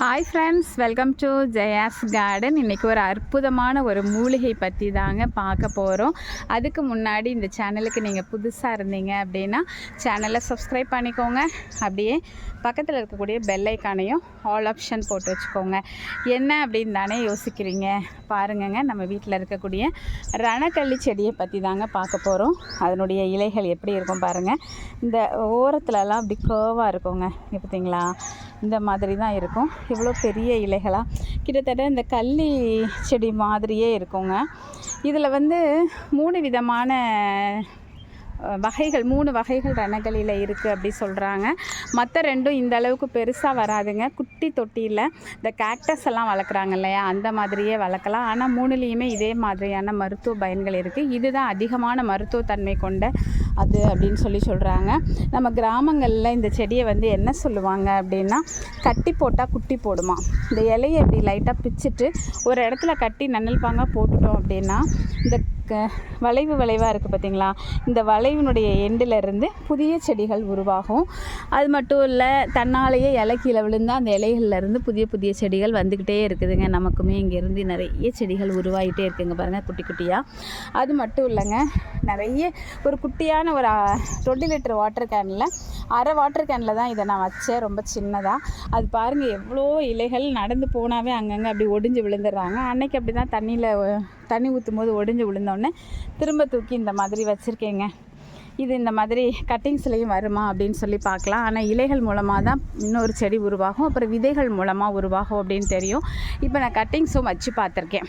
Hi friends welcome to Jaya's garden இன்றைக்கி ஒரு அற்புதமான ஒரு மூலிகை பற்றி தாங்க பார்க்க போகிறோம் அதுக்கு முன்னாடி இந்த சேனலுக்கு நீங்கள் புதுசாக இருந்தீங்க அப்படின்னா சேனலை சப்ஸ்கிரைப் பண்ணிக்கோங்க. அப்படியே பக்கத்தில் இருக்கக்கூடிய பெல்லைக்கானையும் ஆல் ஆப்ஷன் போட்டு வச்சுக்கோங்க. என்ன அப்படின்னு தானே யோசிக்கிறீங்க? பாருங்கங்க நம்ம வீட்டில் இருக்கக்கூடிய ரணக்கள்ளி செடியை பற்றி தாங்க பார்க்க போகிறோம் அதனுடைய இலைகள் எப்படி இருக்கும் பாருங்கள் இந்த ஓரத்துலலாம் அப்படி கேர்வாக இருக்குங்க. பார்த்தீங்களா இந்த மாதிரி தான் இருக்கும். இவ்வளோ பெரிய இலைகளாக கிட்டத்தட்ட இந்த கள்ளி செடி மாதிரியே இருக்குங்க. இதில் வந்து மூணு விதமான வகைகள் மூணு வகைகள் ரணகளில் இருக்குது அப்படி சொல்கிறாங்க மற்ற ரெண்டும் இந்த அளவுக்கு பெருசாக வராதுங்க. குட்டி தொட்டியில் இந்த கேக்டஸ் எல்லாம் வளர்க்குறாங்க இல்லையா? அந்த மாதிரியே வளர்க்கலாம். ஆனால் மூணுலேயுமே இதே மாதிரியான மருத்துவ பயன்கள் இருக்குது இதுதான் அதிகமான மருத்துவத்தன்மை கொண்ட அது அப்படின்னு சொல்லி சொல்கிறாங்க நம்ம கிராமங்களில் இந்த செடியை வந்து என்ன சொல்லுவாங்க அப்படின்னா கட்டி போட்டால் குட்டி போடுமா. இந்த இலையை இப்படி லைட்டாக பிச்சுட்டு ஒரு இடத்துல கட்டி நன்னல் பாங்காக போட்டுட்டோம் அப்படின்னா இந்த வளைவு வளைவாக இருக்குது பார்த்தீங்களா இந்த வளைவினுடைய எண்டில் இருந்து புதிய செடிகள் உருவாகும். அது மட்டும் இல்லை தன்னாலேயே இலை கீழே விழுந்தால் அந்த இலைகள்லேருந்து புதிய புதிய செடிகள் வந்துக்கிட்டே இருக்குதுங்க. நமக்குமே இங்கேருந்து நிறைய செடிகள் உருவாகிட்டே இருக்குங்க பாருங்கள் குட்டி குட்டியாக அது மட்டும் இல்லைங்க நிறைய ஒரு குட்டியான ஒரு டுவெண்ட்டி லிட்டர் வாட்டர் கேனில் அரை வாட்டர் கேனில் தான் இதை நான் வச்சேன். ரொம்ப சின்னதாக அது பாருங்கள் எவ்வளோ இலைகள் நடந்து போனாவே அங்கங்கே அப்படி ஒடிஞ்சு விழுந்துடுறாங்க. அன்னைக்கு அப்படி தான் தண்ணியில் தண்ணி ஊற்றும் போது ஒடிஞ்சு விழுந்தோடனே திரும்ப தூக்கி இந்த மாதிரி வச்சுருக்கேங்க. இது இந்த மாதிரி கட்டிங்ஸ்லேயும் வருமா அப்படின்னு சொல்லி பார்க்கலாம். ஆனால் இலைகள் மூலமாக தான் இன்னொரு செடி உருவாகும். அப்புறம் விதைகள் மூலமாக உருவாகும் அப்படின்னு தெரியும். இப்போ நான் கட்டிங்ஸும் வச்சு பார்த்துருக்கேன்.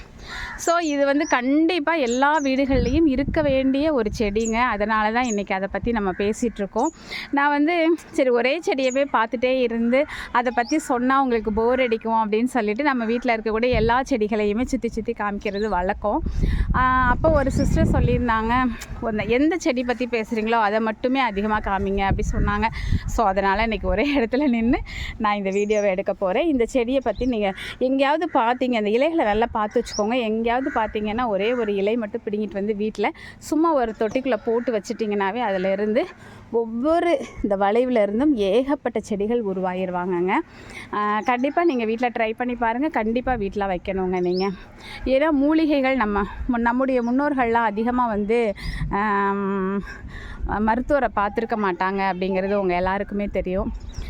ஸோ இது வந்து கண்டிப்பாக எல்லா வீடுகள்லேயும் இருக்க வேண்டிய ஒரு செடிங்க. அதனால தான் இன்றைக்கி அதை பற்றி நம்ம பேசிகிட்ருக்கோம் நான் வந்து சரி ஒரே செடியவே பார்த்துட்டே இருந்து அதை பற்றி சொன்னால் உங்களுக்கு போர் அடிக்கும் அப்படின்னு சொல்லிட்டு நம்ம வீட்டில் இருக்கக்கூடிய எல்லா செடிகளையுமே சுற்றி சுற்றி காமிக்கிறது வழக்கம். அப்போ ஒரு சிஸ்டர் சொல்லியிருந்தாங்க எந்த செடி பற்றி பேசுகிறீங்களோ அதை மட்டுமே அதிகமாக காமிங்க அப்படி சொன்னாங்க. ஸோ அதனால் இன்றைக்கி ஒரே இடத்துல நின்று நான் இந்த வீடியோவை எடுக்க போகிறேன் இந்த செடியை பற்றி நீங்கள் எங்கேயாவது பார்த்தீங்க அந்த இலைகளை நல்லா பார்த்து வச்சுக்கோங்க. எங்கேயாவது பார்த்தீங்கன்னா ஒரே ஒரு இலை மட்டும் பிடுங்கிட்டு வந்து வீட்டில் சும்மா ஒரு தொட்டிக்குள்ளே போட்டு வச்சிட்டிங்கனாவே அதில் இருந்து ஒவ்வொரு இந்த வளைவில் இருந்தும் ஏகப்பட்ட செடிகள் உருவாகிடுவாங்கங்க கண்டிப்பாக நீங்கள் வீட்டில் ட்ரை பண்ணி பாருங்கள் கண்டிப்பாக வீட்டில் வைக்கணுங்க நீங்கள் ஏன்னா மூலிகைகள் நம்ம நம்முடைய முன்னோர்கள்லாம் அதிகமாக வந்து மருத்துவரை பார்த்துருக்க மாட்டாங்க அப்படிங்கிறது உங்கள் எல்லாருக்குமே தெரியும்.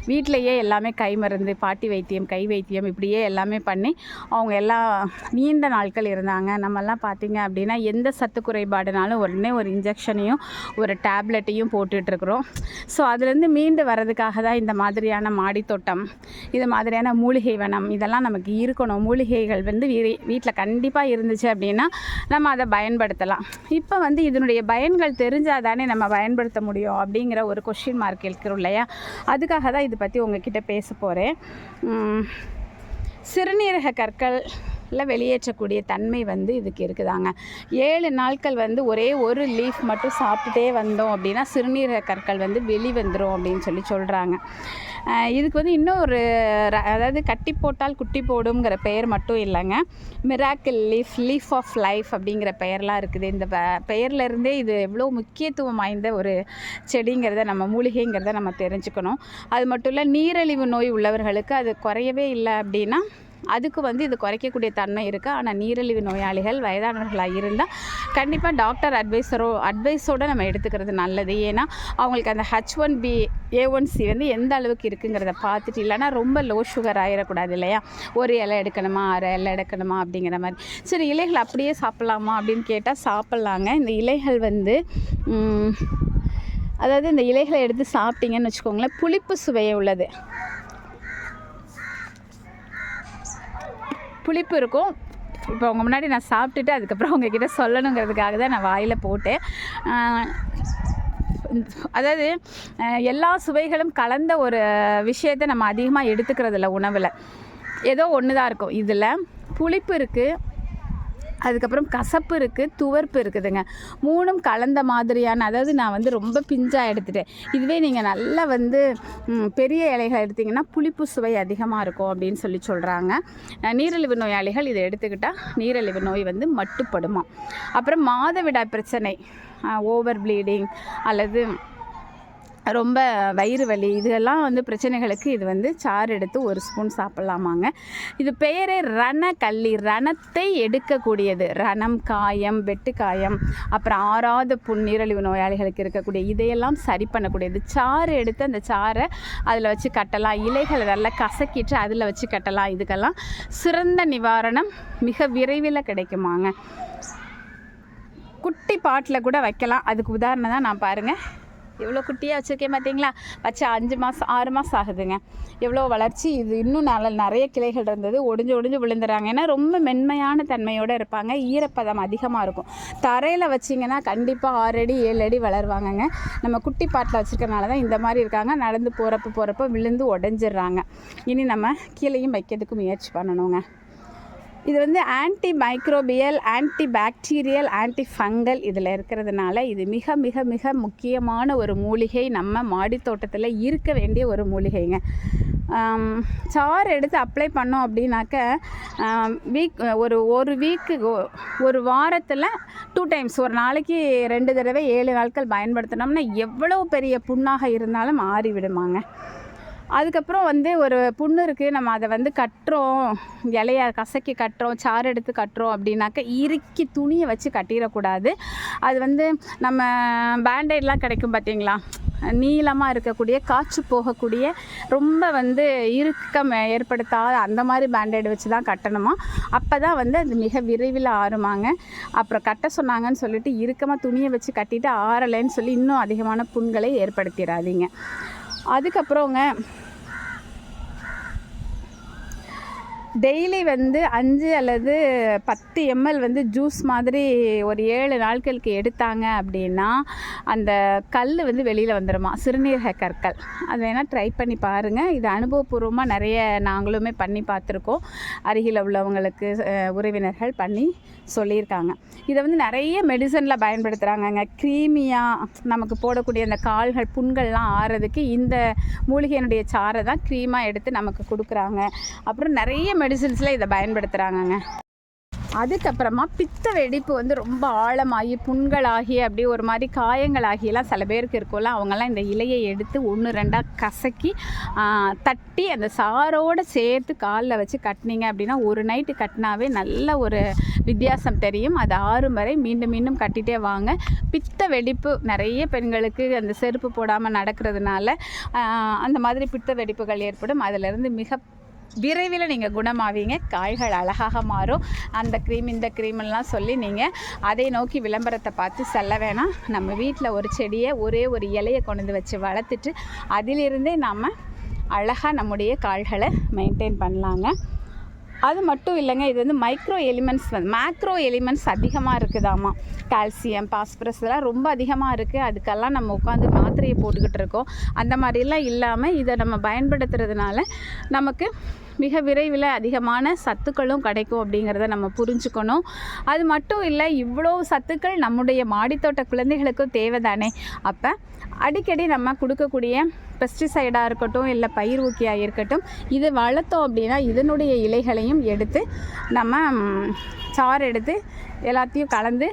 வீட்டிலையே எல்லாமே கை மருந்து பாட்டி வைத்தியம் கை வைத்தியம் இப்படியே எல்லாமே பண்ணி அவங்க எல்லாம் நீண்ட நாட்கள் இருந்தாங்க. நம்மெல்லாம் பார்த்தீங்க அப்படின்னா எந்த சத்து குறைபாடுனாலும் உடனே ஒரு இன்ஜெக்ஷனையும் ஒரு டேப்லெட்டையும் போட்டுட்ருக்குறோம் ஸோ அதுலேருந்து மீண்டு வர்றதுக்காக தான் இந்த மாதிரியான மாடித்தோட்டம் இது மாதிரியான மூலிகை வனம் இதெல்லாம் நமக்கு இருக்கணும். மூலிகைகள் வந்து வீட்டில் கண்டிப்பாக இருந்துச்சு அப்படின்னா நம்ம அதை பயன்படுத்தலாம். இப்போ வந்து இதனுடைய பயன்கள் தெரிஞ்சால் தானே நம்ம பயன்படுத்த முடியும் அப்படிங்கிற ஒரு கொஷின் மார்க் இருக்கிறோம் இல்லையா? அதுக்காக தான் இதை பற்றி உங்ககிட்ட பேச போகிறேன் சிறுநீரக கற்கள் இல்லை வெளியேற்றக்கூடிய தன்மை வந்து இதுக்கு இருக்குதாங்க. ஏழு நாட்கள் வந்து ஒரே ஒரு லீஃப் மட்டும் சாப்பிட்டுட்டே வந்தோம் அப்படின்னா சிறுநீரக கற்கள் வந்து வெளி வந்துடும் அப்படின்னு சொல்லி சொல்கிறாங்க இதுக்கு வந்து இன்னொரு ர- அதாவது கட்டி போட்டால் குட்டி போடுங்கிற பெயர் மட்டும் இல்லைங்க. Miracle leaf leaf of life அப்படிங்கிற பெயர்லாம் இருக்குது. இந்த பெயர்லேருந்தே இது எவ்வளோ முக்கியத்துவம் வாய்ந்த ஒரு செடிங்கிறத நம்ம மூலிகைங்கிறத நம்ம தெரிஞ்சுக்கணும். அது மட்டும் இல்லை நீரிழிவு நோய் உள்ளவர்களுக்கு அது குறையவே இல்லை அப்படின்னா அதுக்கு வந்து இது குறைக்கக்கூடிய தன்மை இருக்குது ஆனால் நீரிழிவு நோயாளிகள் வயதானவர்களாக இருந்தால் கண்டிப்பாக டாக்டர் அட்வைஸரோ அட்வைஸோடு நம்ம எடுத்துக்கிறது நல்லது. ஏன்னா அவங்களுக்கு அந்த H one B A one C வந்து எந்த அளவுக்கு இருக்குங்கிறத பார்த்துட்டு இல்லைனா ரொம்ப லோ சுகர் ஆகிடக்கூடாது இல்லையா? ஒரு இலை எடுக்கணுமா அரை இலை எடுக்கணுமா அப்படிங்கிற மாதிரி. சரி இலைகள் அப்படியே சாப்பிட்லாமா அப்படின்னு கேட்டால் சாப்பிட்லாங்க. இந்த இலைகள் வந்து அதாவது இந்த இலைகளை எடுத்து சாப்பிட்டீங்கன்னு வச்சுக்கோங்களேன் புளிப்பு சுவையை உள்ளது. புளிப்பு இருக்கும். இப்போ உங்கள் முன்னாடி நான் சாப்பிட்டுட்டு அதுக்கப்புறம் உங்ககிட்ட சொல்லணுங்கிறதுக்காக தான் நான் வாயில் போட்டேன். அதாவது எல்லா சுவைகளும் கலந்த ஒரு விஷயத்தை நம்ம அதிகமாக எடுத்துக்கிறது இல்லை உணவில். ஏதோ ஒன்று தான் இருக்கும். இதில் புளிப்பு இருக்குது அதுக்கப்புறம் கசப்பு இருக்குது துவர்ப்பு இருக்குதுங்க. மூணும் கலந்த மாதிரியான அதாவது நான் வந்து ரொம்ப பிஞ்சாக எடுத்துட்டேன். இதுவே நீங்கள் நல்லா வந்து பெரிய இலைகள் எடுத்திங்கன்னா புளிப்பு சுவை அதிகமாக இருக்கும் அப்படின்னு சொல்லி சொல்கிறாங்க நீரிழிவு நோயாளிகள் இதை எடுத்துக்கிட்டால் நீரிழிவு நோய் வந்து மட்டுப்படுமா. அப்புறம் மாதவிடாய் பிரச்சனை ஓவர் ப்ளீடிங் அல்லது ரொம்ப வயிறு வலி இதெல்லாம் வந்து பிரச்சனைகளுக்கு இது வந்து சாறு எடுத்து ஒரு ஸ்பூன் சாப்பிட்லாமாங்க. இது பெயரே ரணக்கல்லி. ரணத்தை எடுக்கக்கூடியது. ரணம் காயம் வெட்டுக்காயம் அப்புறம் அப்புறம் ஆறாத புண்ணீரழிவு நோயாளிகளுக்கு இருக்கக்கூடிய இதையெல்லாம் சரி பண்ணக்கூடியது. சாறு எடுத்து அந்த சாறை அதில் வச்சு கட்டலாம். இலைகளை நல்லா கசக்கிட்டு அதில் வச்சு கட்டலாம். இதுக்கெல்லாம் சிறந்த நிவாரணம் மிக விரைவில் கிடைக்குமாங்க. குட்டி பாட்டில் கூட வைக்கலாம். அதுக்கு உதாரணம் தான் நான் பாருங்கள் எவ்வளோ குட்டியாக வச்சுருக்கேன் பார்த்தீங்களா வச்சு அஞ்சு மாதம் ஆறு மாதம் ஆகுதுங்க. எவ்வளோ வளர்ச்சி இது இன்னும் நல்ல நிறைய கிளைகள் இருந்தது. ஒடிஞ்சு ஒடிஞ்சு விழுந்துறாங்க ஏன்னா ரொம்ப மென்மையான தன்மையோடு இருப்பாங்க. ஈரப்பதம் அதிகமாக இருக்கும். தரையில் வச்சிங்கன்னா கண்டிப்பாக ஆறு அடி ஏழு அடி வளருவாங்கங்க. நம்ம குட்டி பாட்டில் வச்சுருக்கனால தான் இந்த மாதிரி இருக்காங்க. நடந்து போகிறப்ப போகிறப்ப விழுந்து உடஞ்சிடுறாங்க. இனி நம்ம கீழேயும் வைக்கிறதுக்கு முயற்சி பண்ணணுங்க. இது வந்து anti microbial anti bacterial anti fungal இதில் இருக்கிறதுனால இது மிக மிக மிக முக்கியமான ஒரு மூலிகை. நம்ம மாடித்தோட்டத்தில் இருக்க வேண்டிய ஒரு மூலிகைங்க. சார் எடுத்து அப்ளை பண்ணோம் அப்படின்னாக்க வீக் ஒரு ஒரு வீக்கு ஒரு வாரத்தில் டூ டைம்ஸ் ஒரு நாளைக்கு ரெண்டு தடவை ஏழு நாட்கள் பயன்படுத்தினோம்னா எவ்வளோ பெரிய புண்ணாக இருந்தாலும் ஆறி விடுமாங்க அதுக்கப்புறம் வந்து ஒரு புண்ணு இருக்குது நம்ம அதை வந்து கட்டுறோம். இலைய கசக்கி கட்டுறோம். சாறு எடுத்து கட்டுறோம் அப்படின்னாக்க இறுக்கி துணியை வச்சு கட்டிடக்கூடாது. அது வந்து நம்ம பேண்டைட்லாம் கிடைக்கும் பார்த்தீங்களா? நீளமாக இருக்கக்கூடிய காய்ச்சி போகக்கூடிய ரொம்ப வந்து இறுக்கம் ஏற்படுத்தாத அந்த மாதிரி பேண்டேட் வச்சு தான் கட்டணுமா? அப்போ தான் வந்து அது மிக விரைவில் ஆறுமாங்க. அப்புறம் கட்ட சொன்னாங்கன்னு சொல்லிட்டு இறுக்கமாக துணியை வச்சு கட்டிட்டு ஆறலைன்னு சொல்லி இன்னும் அதிகமான புண்களை ஏற்படுத்திடாதீங்க அதுக்கப்புறங்க டெய்லி வந்து அஞ்சு அல்லது பத்து எம்எல் வந்து ஜூஸ் மாதிரி ஒரு ஏழு நாட்களுக்கு எடுத்தாங்க அப்படின்னா அந்த கல் வந்து வெளியில் வந்துடுமா சிறுநீரக கற்கள் அது வேணால் ட்ரை பண்ணி பாருங்கள் இது அனுபவபூர்வமாக நிறைய நாங்களுமே பண்ணி பார்த்துருக்கோம். அருகில் உள்ளவங்களுக்கு உறவினர்கள் பண்ணி சொல்லியிருக்காங்க. இதை வந்து நிறைய மெடிசனில் பயன்படுத்துகிறாங்கங்க க்ரீமியாக நமக்கு போடக்கூடிய அந்த கால்கள் புண்கள்லாம் ஆறதுக்கு இந்த மூலிகையினுடைய சாறை தான் க்ரீமாக எடுத்து நமக்கு கொடுக்குறாங்க. அப்புறம் நிறைய மெடிசின்ஸில் இதை பயன்படுத்துகிறாங்கங்க அதுக்கப்புறமா பித்த வெடிப்பு வந்து ரொம்ப ஆழமாகி புண்களாகி அப்படியே ஒரு மாதிரி காயங்களாகியெல்லாம் சில பேருக்கு இருக்கும்ல அவங்கெல்லாம் இந்த இலையை எடுத்து ஒன்று ரெண்டாக கசக்கி தட்டி அந்த சாரோடு சேர்த்து காலில் வச்சு கட்டினீங்க அப்படின்னா ஒரு நைட்டு கட்டினாவே நல்ல ஒரு வித்தியாசம் தெரியும். அது ஆறும் வரை மீண்டும் மீண்டும் கட்டிகிட்டே வாங்க. பித்த வெடிப்பு நிறைய பெண்களுக்கு அந்த செருப்பு போடாமல் நடக்கிறதுனால அந்த மாதிரி பித்த வெடிப்புகள் ஏற்படும். அதிலிருந்து மிக விரைவில் நீங்கள் குணமாவீங்க. காய்கள் அழகாக மாறும். அந்த க்ரீம் இந்த க்ரீம்லாம் சொல்லி நீங்கள் அதை நோக்கி விளம்பரத்தை பார்த்து செல்ல வேணாம். நம்ம வீட்டில் ஒரு செடியை ஒரே ஒரு இலையை கொண்டு வந்து வச்சு வளர்த்துட்டு அதிலிருந்தே நாம் அழகாக நம்முடைய கால்களை மெயின்டைன் பண்ணலாங்க. அது மட்டும் இல்லைங்க இது வந்து மைக்ரோ எலிமெண்ட்ஸ் வந்து மேக்ரோ எலிமெண்ட்ஸ் அதிகமாக இருக்குதாமா கால்சியம் பாஸ்பரஸ் இதெல்லாம் ரொம்ப அதிகமாக இருக்குது அதுக்கெல்லாம் நம்ம உட்காந்து மாத்திரையை போட்டுக்கிட்டு இருக்கோம். அந்த மாதிரிலாம் இல்லாமல் இதை நம்ம பயன்படுத்துறதுனால நமக்கு மிக விரைவில் அதிகமான சத்துக்களும் கிடைக்கும் அப்படிங்கிறத நம்ம புரிஞ்சுக்கணும். அது மட்டும் இல்லை இவ்வளோ சத்துக்கள் நம்முடைய மாடித்தோட்ட குழந்தைகளுக்கும் தேவைதானே. அப்போ அடிக்கடி நம்ம கொடுக்கக்கூடிய பெஸ்டிசைடாக இருக்கட்டும் இல்லை பயிர் ஊக்கியாக இருக்கட்டும் இது வளர்த்தோம் அப்படின்னா இதனுடைய இலைகளையும் எடுத்து நம்ம சாறு எடுத்து எல்லாத்தையும் கலந்து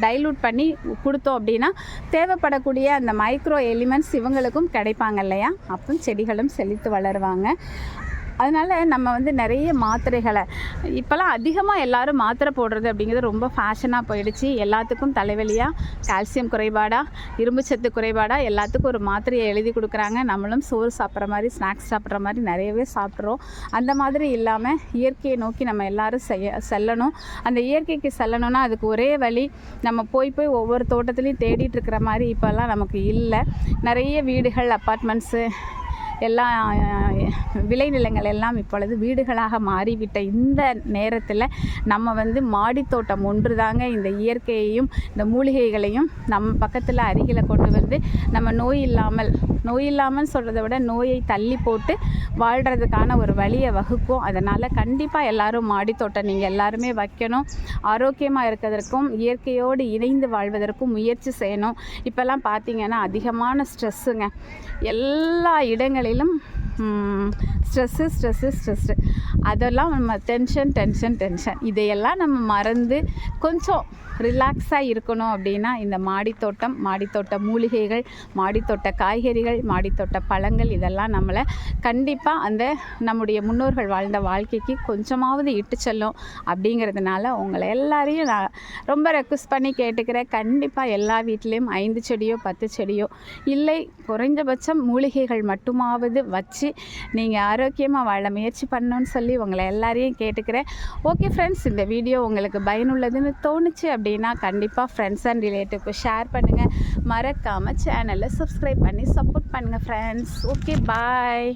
டைலூட் பண்ணி கொடுத்தோம் அப்படின்னா தேவைப்படக்கூடிய அந்த மைக்ரோ எலிமெண்ட்ஸ் இவங்களுக்கும் கிடைப்பாங்க இல்லையா? அப்போ செடிகளும் செழித்து வளருவாங்க. அதனால் நம்ம வந்து நிறைய மாத்திரைகளை இப்போல்லாம் அதிகமாக எல்லாரும் மாத்திரை போடுறது அப்படிங்கிறது ரொம்ப ஃபேஷனாக போயிடுச்சு. எல்லாத்துக்கும் தலைவலியாக கால்சியம் குறைபாடா இரும்புச்சத்து குறைபாடாக எல்லாத்துக்கும் ஒரு மாத்திரையை எழுதி கொடுக்குறாங்க. நம்மளும் சோறு சாப்பிட்ற மாதிரி ஸ்நாக்ஸ் சாப்பிட்ற மாதிரி நிறையவே சாப்பிட்றோம். அந்த மாதிரி இல்லாமல் இயற்கையை நோக்கி நம்ம எல்லாரும் செய்ய செல்லணும். அந்த இயற்கைக்கு செல்லணும்னா அதுக்கு ஒரே வழி நம்ம போய் போய் ஒவ்வொரு தோட்டத்துலேயும் தேடிட்டு இருக்கிற மாதிரி இப்போல்லாம் நமக்கு இல்லை. நிறைய வீடுகள் அப்பார்ட்மெண்ட்ஸு எல்லாம் விளைநிலங்கள் எல்லாம் இப்பொழுது வீடுகளாக மாறிவிட்ட இந்த நேரத்தில் நம்ம வந்து மாடித்தோட்டம் ஒன்று தாங்க இந்த இயற்கையையும் இந்த மூலிகைகளையும் நம்ம பக்கத்தில் அருகில் கொண்டு வந்து நம்ம நோய் இல்லாமல் நோய் இல்லாமல் சொல்கிறத விட நோயை தள்ளி போட்டு வாழ்கிறதுக்கான ஒரு வழியை வகுக்கும். அதனால் கண்டிப்பாக எல்லாரும் மாடித்தோட்டம் நீங்கள் எல்லாருமே வைக்கணும். ஆரோக்கியமாக இருக்கிறதற்கும் இயற்கையோடு இணைந்து வாழ்வதற்கும் முயற்சி செய்யணும். இப்போல்லாம் பார்த்தீங்கன்னா அதிகமான ஸ்ட்ரெஸ்ஸுங்க எல்லா இடங்களிலும் ஸ்ட்ரெஸ்ஸு ஸ்ட்ரெஸ்ஸு ஸ்ட்ரெஸ்ஸு அதெல்லாம் நம்ம டென்ஷன் டென்ஷன் டென்ஷன் இதையெல்லாம் நம்ம மறந்து கொஞ்சம் ரிலாக்ஸாக இருக்கணும் அப்படின்னா இந்த மாடித்தோட்டம் மாடித்தோட்ட மூலிகைகள் மாடித்தோட்ட காய்கறிகள் மாடித்தோட்ட பழங்கள் இதெல்லாம் நம்மளை கண்டிப்பாக அந்த நம்முடைய முன்னோர்கள் வாழ்ந்த வாழ்க்கைக்கு கொஞ்சமாவது இட்டு செல்லும் அப்படிங்கிறதுனால உங்களை எல்லாரையும் நான் ரொம்ப ரெக்வஸ்ட் பண்ணி கேட்டுக்கிறேன். கண்டிப்பாக எல்லா வீட்லேயும் ஐந்து செடியோ பத்து செடியோ இல்லை குறைஞ்சபட்சம் மூலிகைகள் மட்டுமாவது வச்சு நீங்கள் ஆரோக்கியமாக வாழ முயற்சி பண்ணணும்னு சொல்லி உங்களை எல்லாரையும் கேட்டுக்கிறேன். ஓகே ஃப்ரெண்ட்ஸ் இந்த வீடியோ உங்களுக்கு பயனுள்ளதுன்னு தோணுச்சு அப்படின்னா கண்டிப்பாக ஃப்ரெண்ட்ஸ் அண்ட் ரிலேட்டிவ்க்கு ஷேர் பண்ணுங்கள் மறக்காமல் சேனலை சப்ஸ்கிரைப் பண்ணி சப்போர்ட் பண்ணுங்கள் ஃப்ரெண்ட்ஸ் ஓகே பாய்